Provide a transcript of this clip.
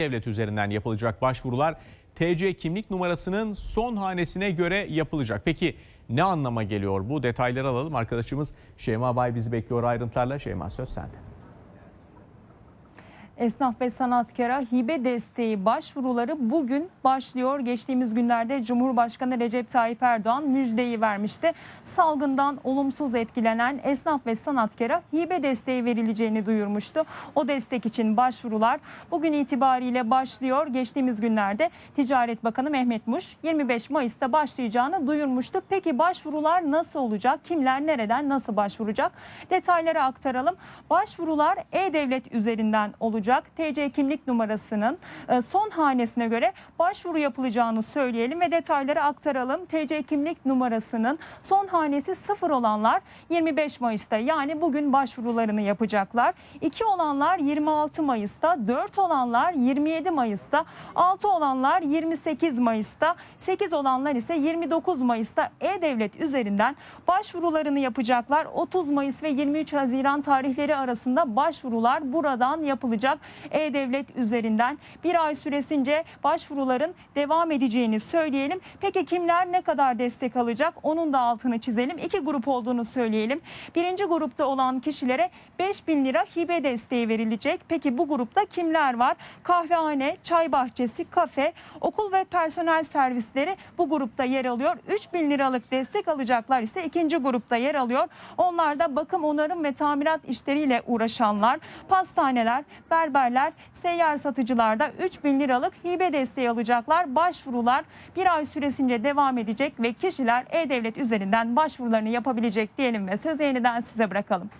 devlet üzerinden yapılacak başvurular TC kimlik numarasının son hanesine göre yapılacak. Peki ne anlama geliyor bu? Detayları alalım. Arkadaşımız Şeyma Bay bizi bekliyor ayrıntılarla. Şeyma söz sende. Esnaf ve sanatkara hibe desteği başvuruları bugün başlıyor. Geçtiğimiz günlerde Cumhurbaşkanı Recep Tayyip Erdoğan müjdeyi vermişti. Salgından olumsuz etkilenen esnaf ve sanatkara hibe desteği verileceğini duyurmuştu. O destek için başvurular bugün itibariyle başlıyor. Geçtiğimiz günlerde Ticaret Bakanı Mehmet Muş 25 Mayıs'ta başlayacağını duyurmuştu. Peki başvurular nasıl olacak? Kimler nereden nasıl başvuracak? Detayları aktaralım. Başvurular E-Devlet üzerinden olacak. TC kimlik numarasının e, son hanesine göre başvuru yapılacağını söyleyelim ve detayları aktaralım. TC kimlik numarasının son hanesi sıfır olanlar 25 Mayıs'ta yani bugün başvurularını yapacaklar. 2 olanlar 26 Mayıs'ta, 4 olanlar 27 Mayıs'ta, 6 olanlar 28 Mayıs'ta, 8 olanlar ise 29 Mayıs'ta E-Devlet üzerinden başvurularını yapacaklar. 30 Mayıs ve 23 Haziran tarihleri arasında başvurular buradan yapılacak. E-Devlet üzerinden bir ay süresince başvuruların devam edeceğini söyleyelim. Peki kimler ne kadar destek alacak? Onun da altını çizelim. İki grup olduğunu söyleyelim. Birinci grupta olan kişilere 5 bin lira hibe desteği verilecek. Peki bu grupta kimler var? Kahvehane, çay bahçesi, kafe, okul ve personel servisleri bu grupta yer alıyor. 3 bin liralık destek alacaklar ise ikinci grupta yer alıyor. Onlar da bakım, onarım ve tamirat işleriyle uğraşanlar, pastaneler, berberler, seyyar satıcılarda 3 bin liralık hibe desteği alacaklar. Başvurular bir ay süresince devam edecek ve kişiler E-Devlet üzerinden başvurularını yapabilecek diyelim ve sözü yeniden size bırakalım.